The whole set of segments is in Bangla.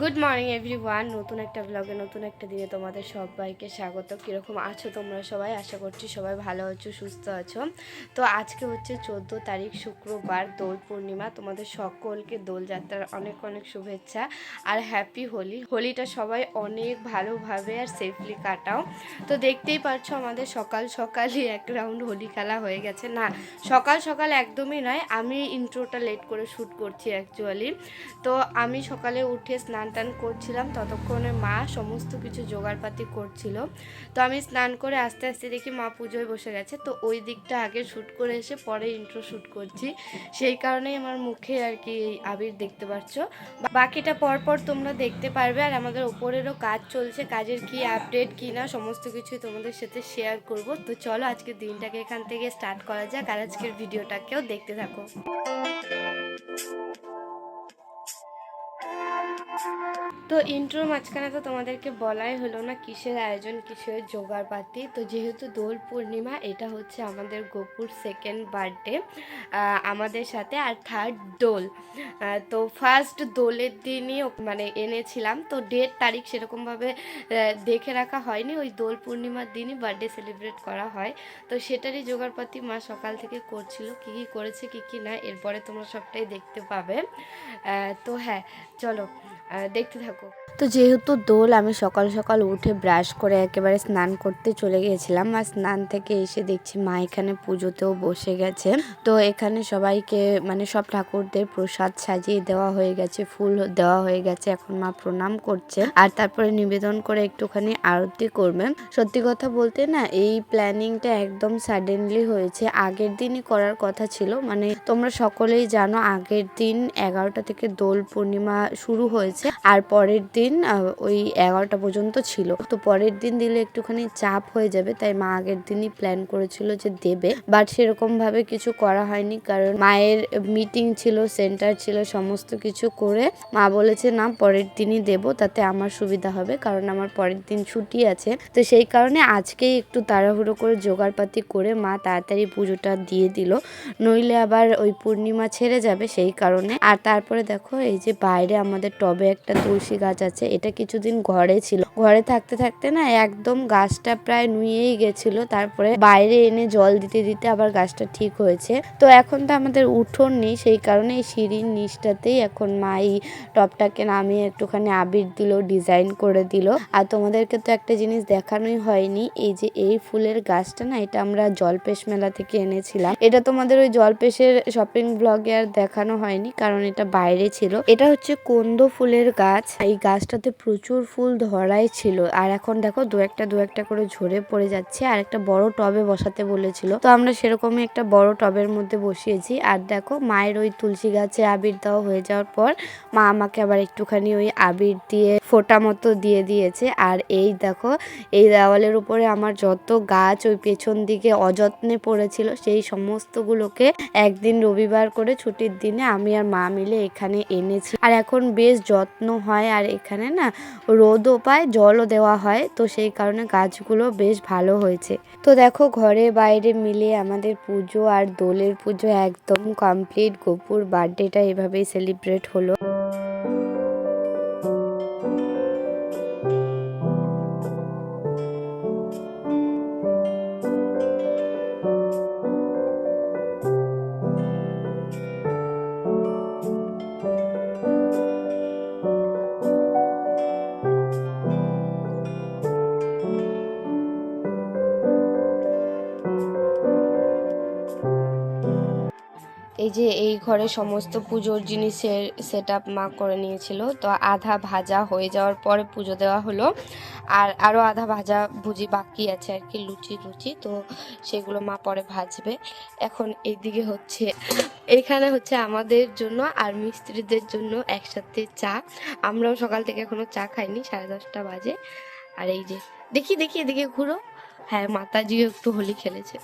গুড মর্নিং এভরিওয়ান নতুন একটা ব্লগে নতুন একটা দিনে তোমাদের সবাইকে স্বাগত। কীরকম আছো তোমরা সবাই? আশা করছি সবাই ভালো আছো, সুস্থ আছো। তো আজকে হচ্ছে চোদ্দ তারিখ, শুক্রবার, দোল পূর্ণিমা। তোমাদের সকলকে দোলযাত্রার অনেক অনেক শুভেচ্ছা আর হ্যাপি হোলি। হোলিটা সবাই অনেক ভালোভাবে আর সেফলি কাটাও। তো দেখতেই পারছ আমাদের সকাল সকালই এক রাউন্ড হোলি খেলা হয়ে গেছে। না, সকাল সকাল একদমই নয়। আমি ইন্ট্রোটা লেট করে শ্যুট করছি অ্যাকচুয়ালি তো আমি সকালে উঠে স্নান টান করছিলাম, ততক্ষণে মা সমস্ত কিছু জোগাড়পাতি করছিল। তো আমি স্নান করে আস্তে আস্তে দেখি মা পুজোয় বসে গেছে। তো ওই দিকটা আগে শ্যুট করে এসে পরে ইন্ট্রো শ্যুট করছি। সেই কারণেই আমার মুখে আর কি আবির দেখতে পাচ্ছ। বাকিটা পরপর তোমরা দেখতে পারবে। আর আমাদের ওপরেরও কাজ চলছে, কাজের কি আপডেট কি না, সমস্ত কিছুই তোমাদের সাথে শেয়ার করব। তো চলো আজকে দিনটাকে এখান থেকে স্টার্ট করা যাক। আর আজকের ভিডিওটাকেও দেখতে থাকো। তো ইন্ট্রোর মাঝখানে তো তোমাদেরকে বলাই হলো না কিসের আয়োজন, কিসের জোগাড়পাতি। তো যেহেতু দোল পূর্ণিমা, এটা হচ্ছে আমাদের গোপুর সেকেন্ড বার্থডে আমাদের সাথে আর থার্ড দোল। তো ফার্স্ট দোলের দিনই মানে এনেছিলাম। তো ডেট তারিখ সেরকমভাবে দেখে রাখা হয়নি। ওই দোল পূর্ণিমার দিনই বার্থডে সেলিব্রেট করা হয়। তো সেটারই জোগাড়পাতি মা সকাল থেকে করছিল। কী কী করেছে, কী কী না, এরপরে তোমরা সবটাই দেখতে পাবে। তো হ্যাঁ চলো দেখতে থাকো। তো যেহেতু দোল, আমি সকাল সকাল উঠে ব্রাশ করে একেবারে স্নান করতে চলে গিয়েছিলাম। আর স্নান থেকে এসে দেখছি মা এখানে পুজোতেও বসে গেছে। তো এখানে সবাইকে মানে সব ঠাকুরদের প্রসাদ সাজিয়ে দেওয়া হয়ে গেছে, ফুল দেওয়া হয়ে গেছে। এখন মা প্রণাম করছে। আর তারপরে নিবেদন করে একটুখানি আরতি করবে। সত্যি কথা বলতে না, এই প্ল্যানিংটা একদম সাডেনলি হয়েছে। আগের দিনই করার কথা ছিল। মানে তোমরা সকলেই জানো, আগের দিন এগারোটা থেকে দোল পূর্ণিমা শুরু হয়েছে। আর পরের দিন ওই এগারোটা পর্যন্ত ছিল। তো পরের দিন দিলে একটুখানি চাপ হয়ে যাবে, তাই মা আগের দিনই প্ল্যান করেছিল যে দেবে। বাট সেরকম ভাবে কিছু করা হয়নি, কারণ মায়ের মিটিং ছিল সেন্টার ছিল, সমস্ত কিছু করে মা বলেছে, না, পরের দিনই দেব, তাতে আমার সুবিধা হবে, কারণ আমার পরের দিন ছুটি আছে। তো সেই কারণে আজকেই একটু তাড়াহুড়ো করে জোগাড়পাতি করে মা তাড়াতাড়ি পুজোটা দিয়ে দিল। নইলে আবার ওই পূর্ণিমা ছেড়ে যাবে সেই কারণে। আর তারপরে দেখো, এই যে বাইরে আমাদের টবে একটা তুলসী গাছ আছে, এটা কিছুদিন ঘরে ছিল। ঘরে থাকতে থাকতে না একদম গাছটা প্রায় নুয়েই গেছিল, তারপরে বাইরে এনে জল দিতে দিতে আবার গাছটা ঠিক হয়েছে। তো এখন তো আমাদের উঠোন নেই, সেই কারণে এই সিঁড়ির নিচটাতেই এখন মা এই টপটাকে নামিয়ে একটুখানি আবির দিল, ডিজাইন করে দিল। আর তোমাদেরকে তো একটা জিনিস দেখানোই হয়নি, এই যে এই ফুলের গাছটা না, এটা আমরা জলপেশ মেলা থেকে এনেছিলাম। এটা তোমাদের ওই জলপেশের শপিং ব্লগে আর দেখানো হয়নি, কারণ এটা বাইরে ছিল। এটা হচ্ছে কন্দ ফুলের গাছ। এই গাছটাতে প্রচুর ফুল ধরাই ছিল। আর এখন দেখো, দু একটা দু একটা করে ঝরে পড়ে যাচ্ছে। আর একটা বড় টবে বসাতে বলেছিল। তো আমরা সেরকমই একটা বড় টবের মধ্যে বসিয়েছি। আর দেখো, মায়ের ওই তুলসী গাছে আবির দেওয়া হয়ে যাওয়ার পর মা আমাকে আবার একটুখানি ওই আবির দিয়ে ফোটা মতো দিয়ে দিয়েছে। আর এই দেখো, এই দেওয়ালের উপরে আমার যত গাছ ওই পেছন দিকে অযত্নে পড়েছিল, সেই সমস্তগুলোকে একদিন রবিবার করে ছুটির দিনে আমি আর মা মিলে এখানে এনেছি। আর এখন বেশ যত্ন হয় আর এখানে না রোদও পায়, জলও দেওয়া হয়, তো সেই কারণে গাছগুলো বেশ ভালো হয়েছে। তো দেখো ঘরে বাইরে মিলে আমাদের পুজো আর দোলের পুজো একদম কমপ্লিট গোপুর বার্থডেটা এভাবেই সেলিব্রেট হলো। যে এই ঘরে সমস্ত পুজোর জিনিসের সেট মা করে নিয়েছিল। তো আধা ভাজা হয়ে যাওয়ার পরে পুজো দেওয়া হলো। আর আরও আধা ভাজা ভুজি বাকি আছে আর কি, লুচি লুচি তো সেগুলো মা পরে ভাজবে। এখন এইদিকে হচ্ছে, এখানে হচ্ছে আমাদের জন্য আর মিস্ত্রিদের জন্য একসাথে চা। আমরাও সকাল থেকে এখনও চা খাইনি, সাড়ে দশটা বাজে। আর এই যে, দেখি দেখি এদিকে ঘুরো। হ্যাঁ মাতাজিও একটু হোলি খেলেছে।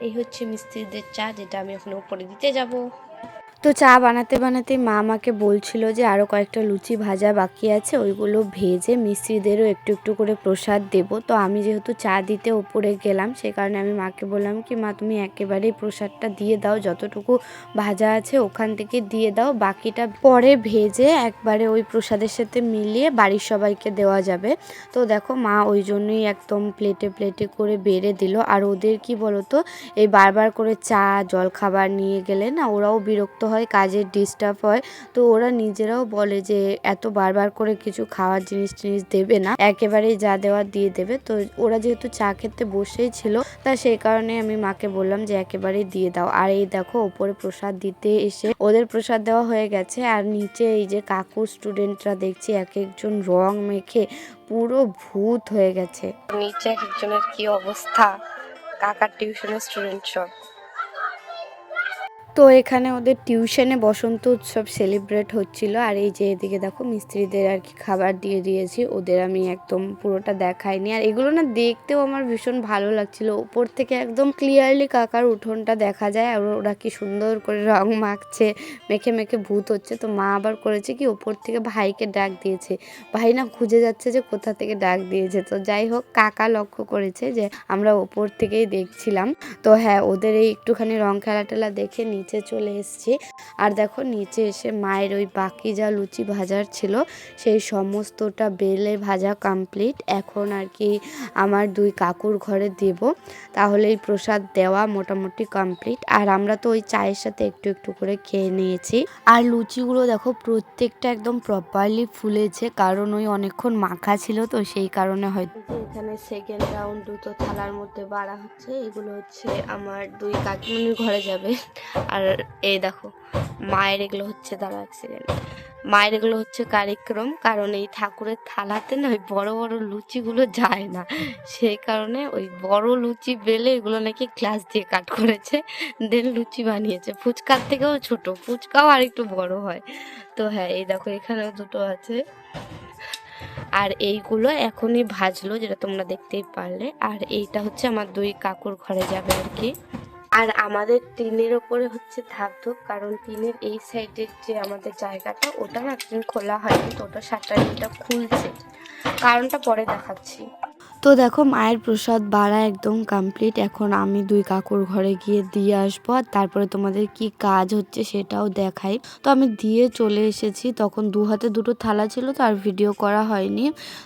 এই হচ্ছে মিস্ত্রিদের চা যেটা আমি এখন উপরে দিতে যাব। তো চা বানাতে বানাতে মা আমাকে বলছিল যে আরও কয়েকটা লুচি ভাজা বাকি আছে, ওইগুলো ভেজে মিস্ত্রিদেরও একটু একটু করে প্রসাদ দেব। তো আমি যেহেতু চা দিতে ওপরে গেলাম, সে কারণে আমি মাকে বললাম কি, মা, তুমি একেবারেই প্রসাদটা দিয়ে দাও, যতটুকু ভাজা আছে ওখান থেকে দিয়ে দাও, বাকিটা পরে ভেজে একবারে ওই প্রসাদের সাথে মিলিয়ে বাড়ির সবাইকে দেওয়া যাবে। তো দেখো মা ওই জন্যই একদম প্লেটে প্লেটে করে বেড়ে দিল। আর ওদের কি বলতো, এই বারবার করে চা জল খাবার নিয়ে গেলে না ওরাও বিরক্ত হয়, কাজের ডিস্টার্ব হয়, তো ওরা নিজেরাও বলে যে এত বারবার করে কিছু খাওয়ার জিনিস টিনিস দেবে না, একেবারেই যা দেওয়ার দিয়ে দেবে। তো ওরা যেহেতু চা খেতে বসেই ছিল, তা সেই কারণে আমি মাকে বললাম যে একেবারেই দিয়ে দাও। আর এই দেখো, ওপরে প্রসাদ দিতে এসে ওদের প্রসাদ দেওয়া হয়ে গেছে, আর নিচে এই যে কাকু স্টুডেন্টরা দেখছি, এক একজন রং মেখে পুরো ভূত হয়ে গেছে। নিচে এক একজনের কি অবস্থা? কাকার টিউশনের স্টুডেন্ট সব। তো এখানে ওদের টিউশনে বসন্ত উৎসব সেলিব্রেট হচ্ছিল। আর এই যে এদিকে দেখো মিস্ত্রিদের আর কি খাবার দিয়ে দিয়েছি, ওদের আমি একদম পুরোটা দেখাইনি। আর এগুলো না দেখতেও আমার ভীষণ ভালো লাগছিল। ওপর থেকে একদম ক্লিয়ারলি কাকার উঠোনটা দেখা যায়, আর ওরা কি সুন্দর করে রং মাখছে, মেখে মেখে ভূত হচ্ছে। তো মা আবার করেছে কি ওপর থেকে ভাইকে ডাক দিয়েছে। ভাই না খুঁজে যাচ্ছে যে কোথা থেকে ডাক দিয়েছে। তো যাই হোক, কাকা লক্ষ্য করেছে যে আমরা ওপর থেকেই দেখছিলাম। তো হ্যাঁ ওদের এই একটুখানি রং খেলা টেলা দেখে নিচে চলে এসেছি। আর দেখো নিচে এসে মায়ের ওই বাকি যা লুচি ভাজার ছিল, সেই সমস্তটা বেলে ভাজা কমপ্লিট এখন আর কি আমার দুই কাকুর ঘরে দেব। তাহলে এই প্রসাদ দেওয়া মোটামুটি কমপ্লিট আর আমরা তো ওই চায়ের সাথে একটু একটু করে খেয়ে নিয়েছি। আর লুচিগুলো দেখো প্রত্যেকটা একদম প্রপারলি ফুলেছে, কারণ ওই অনেকক্ষণ মাখা ছিল তো সেই কারণে হয়তো এখানে সেকেন্ড রাউন্ড দুটো থালার মধ্যে বাড়া হচ্ছে। এগুলো হচ্ছে আমার দুই কাকিমণির ঘরে যাবে। আর এই দেখো, মায়ের এগুলো হচ্ছে দাঁড়া অ্যাক্সিডেন্ট মায়ের এগুলো হচ্ছে কার্যক্রম কারণ এই ঠাকুরের থালাতে না ওই বড় বড় লুচিগুলো যায় না। সেই কারণে ওই বড় লুচি বেলে এগুলো নাকি গ্লাস দিয়ে কাট করেছে দেন লুচি বানিয়েছে। ফুচকার থেকেও ছোট, ফুচকাও আর একটু বড় হয়। তো হ্যাঁ এই দেখো এখানেও দুটো আছে। আর এইগুলো এখনই ভাজলো, যেটা তোমরা দেখতেই পারলে। আর এইটা হচ্ছে আমার দুই কাকুর ঘরে যাবে আর কি। আর আমাদের টিনের ওপরে হচ্ছে ধাপ ধুপ, কারণ টিনের এই সাইডের যে আমাদের জায়গাটা ওটা না একদিন খোলা হয়নি, তো ওটা শাটারিংটা খুলছে। কারণটা পরে দেখাচ্ছি। তো দেখো মায়ের প্রসাদ বাড়া একদম কমপ্লিট এখন আমি দুই কাকুর ঘরে গিয়ে দিয়ে আসব আর তারপরে তোমাদের কি কাজ হচ্ছে সেটাও দেখাই। তো আমি দিয়ে চলে এসেছি, তখন দু হাতে দুটো থালা ছিল তো আর ভিডিও করা হয়নি।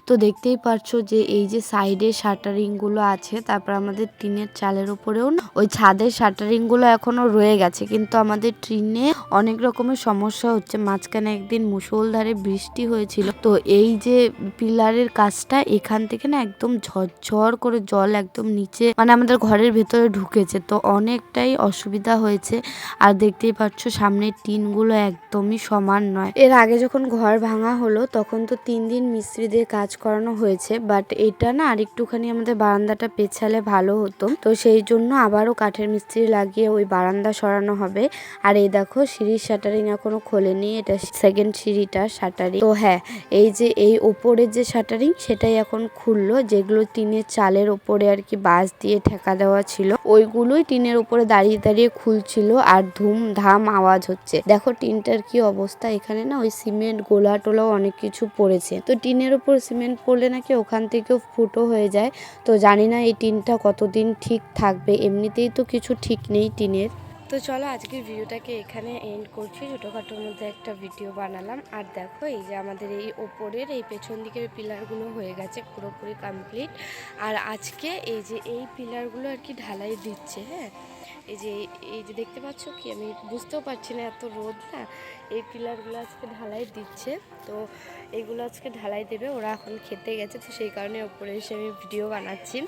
তো দেখতেই পারছ যে এই যে সাইডে শাটারিংগুলো আছে, তারপর আমাদের টিনের চালের উপরেও ওই ছাদের শাটারিংগুলো এখনও রয়ে গেছে। কিন্তু আমাদের টিনে অনেক রকমের সমস্যা হচ্ছে। মাঝখানে একদিন মুষলধারে বৃষ্টি হয়েছিল। তো এই যে পিলারের কাজটা এখান থেকে না একদম ঝরঝর করে জল একদম নিচে মানে আমাদের ঘরের ভেতরে ঢুকেছে। তো অনেকটাই অসুবিধা হয়েছে। আর দেখতেই পাচ্ছ, সামনের টিনগুলো একদমই সমান নয়। এর আগে যখন ঘর ভাঙা হলো, তখন তো তিন দিন মিস্ত্রিদের কাজ করানো হয়েছে। বাট এটা না আরেকটুখানি আমাদের বারান্দাটা পেছালে ভালো হতো। তো সেই জন্য আবারও কাঠের মিস্ত্রি লাগিয়ে ওই বারান্দা সরানো হবে। আর এই দেখো, সিঁড়ির শাটারিং এখনও খোলেনি। এটা সেকেন্ড সিঁড়িটা, শাটারিং। তো হ্যাঁ এই যে এই ওপরের যে শাটারিং, সেটাই এখন খুললো। যেগুলো টিনের চালের ওপরে আর কি বাঁশ দিয়ে ঠেকা দেওয়া ছিল, ওইগুলোই টিনের উপরে দাঁড়িয়ে দাঁড়িয়ে খুলছিল আর ধুম ধাম আওয়াজ হচ্ছে। দেখো টিনটার কি অবস্থা, এখানে না ওই সিমেন্ট গোলা টোলাও অনেক কিছু পড়েছে। তো টিনের উপর সিমেন্ট পড়লে নাকি ওখান থেকেও ফুটো হয়ে যায়। তো জানি না এই টিনটা কতদিন ঠিক থাকবে, এমনিতেই তো কিছু ঠিক নেই টিনের। তো চলো আজকের ভিডিওটাকে এখানে এন্ড করছি। ছোটোখাটোর মধ্যে একটা ভিডিও বানালাম। আর দেখো, এই যে আমাদের এই ওপরের, এই পেছন দিকের পিলারগুলো হয়ে গেছে পুরোপুরি কমপ্লিট আর আজকে এই যে এই পিলারগুলো আর কি ঢালাই দিচ্ছে হ্যাঁ? এই যে এই যে দেখতে পাচ্ছ কি? আমি বুঝতেও পারছি না এত রোদ না। এই পিলারগুলো আজকে ঢালাই দিচ্ছে। তো এগুলো আজকে ঢালাই দেবে। ওরা এখন খেতে গেছে। তো সেই কারণে ওপরে এসে আমি ভিডিও বানাচ্ছি।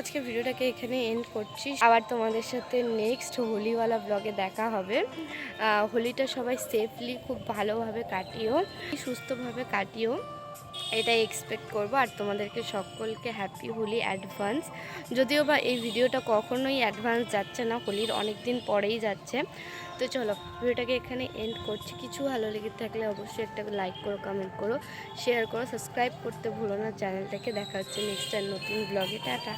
আজকে ভিডিওটাকে এখানে এন্ড করছি। আবার তোমাদের সাথে নেক্সট হোলিওয়ালা ব্লগে দেখা হবে। হোলিটা সবাই সেফলি খুব ভালোভাবে কাটিও। সুস্থভাবে কাটিও। এটাই এক্সপেক্ট করব আর তোমাদেরকে সকলকে হ্যাপি হোলি অ্যাডভান্স যদিও বা এই ভিডিওটা কখনোই অ্যাডভান্স যাচ্ছে না, হোলির অনেক দিন পরেই যাচ্ছে। তো চলো ভিডিওটাকে এখানে এন্ড করছি। কিছু ভালো লেগে থাকলে অবশ্যই একটা লাইক করো কমেন্ট করো শেয়ার করো সাবস্ক্রাইব করতে ভুলো না। চ্যানেলটাকে দেখা হচ্ছে নেক্সট টাইম নতুন ব্লগে টাটা।